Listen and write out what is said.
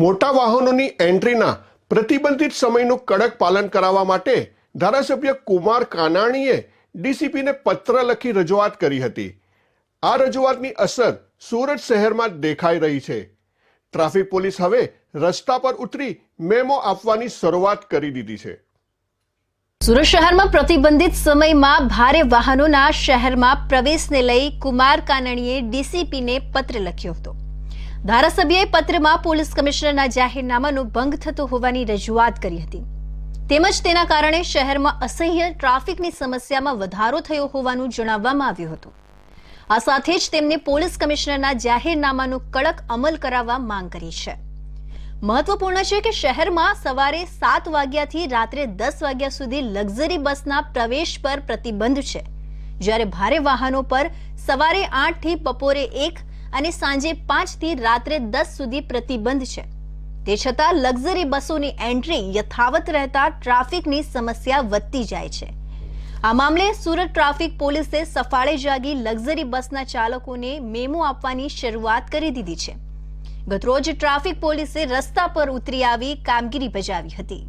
મોટા વાહનોની એન્ટ્રીના પ્રતિબંધિત સમયનું કડક પાલન કરાવવા માટે ધારાસભ્ય કુમાર કાનાણીએ ડીસીપીને પત્ર લખી રજૂઆત કરી હતી. આ રજૂઆતની અસર સુરત શહેરમાં દેખાઈ રહી છે. ટ્રાફિક પોલીસ હવે રસ્તા પર ઉતરી મેમો આપવાની શરૂઆત કરી દીધી છે. સુરત શહેરમાં પ્રતિબંધિત સમયમાં ભારે વાહનોના શહેરમાં પ્રવેશને લઈ કુમાર કાનણીએ ડીસીપીને પત્ર લખ્યો હતો. ધારાસભ્યએ પત્રમાં પોલીસ કમિશનરના જાહેરનામાનો ભંગ થતો હોવાની રજૂઆત કરી હતી. તેમજ તેના કારણે શહેરમાં અસહ્ય ટ્રાફિકની સમસ્યામાં વધારો થયો હોવાનું જણાવવામાં આવ્યું હતું. આ સાથે જ તેમને પોલીસ કમિશનરના જાહેરનામાનો કડક અમલ કરાવવા માંગ કરી છે. મહત્વપૂર્ણ છે કે શહેરમાં સવારે સાત વાગ્યાથી રાત્રે દસ વાગ્યા સુધી લક્ઝરી બસના પ્રવેશ પર પ્રતિબંધ છે. જ્યારે ભારે વાહનો પર સવારે આઠથી બપોરે એક અને સાંજે પાંચથી રાત્રે દસ સુધી પ્રતિબંધ છે. તે છતાં લક્ઝરી બસોની એન્ટ્રી યથાવત રહેતા ટ્રાફિકની સમસ્યા વધતી જાય છે. આ મામલે સુરત ટ્રાફિક પોલીસે સફાળે જાગી લક્ઝરી બસના ચાલકોને મેમો આપવાની શરૂઆત કરી દીધી છે. ગતરોજ ટ્રાફિક પોલીસે રસ્તા પર ઉતરી આવી કામગીરી બજાવી હતી.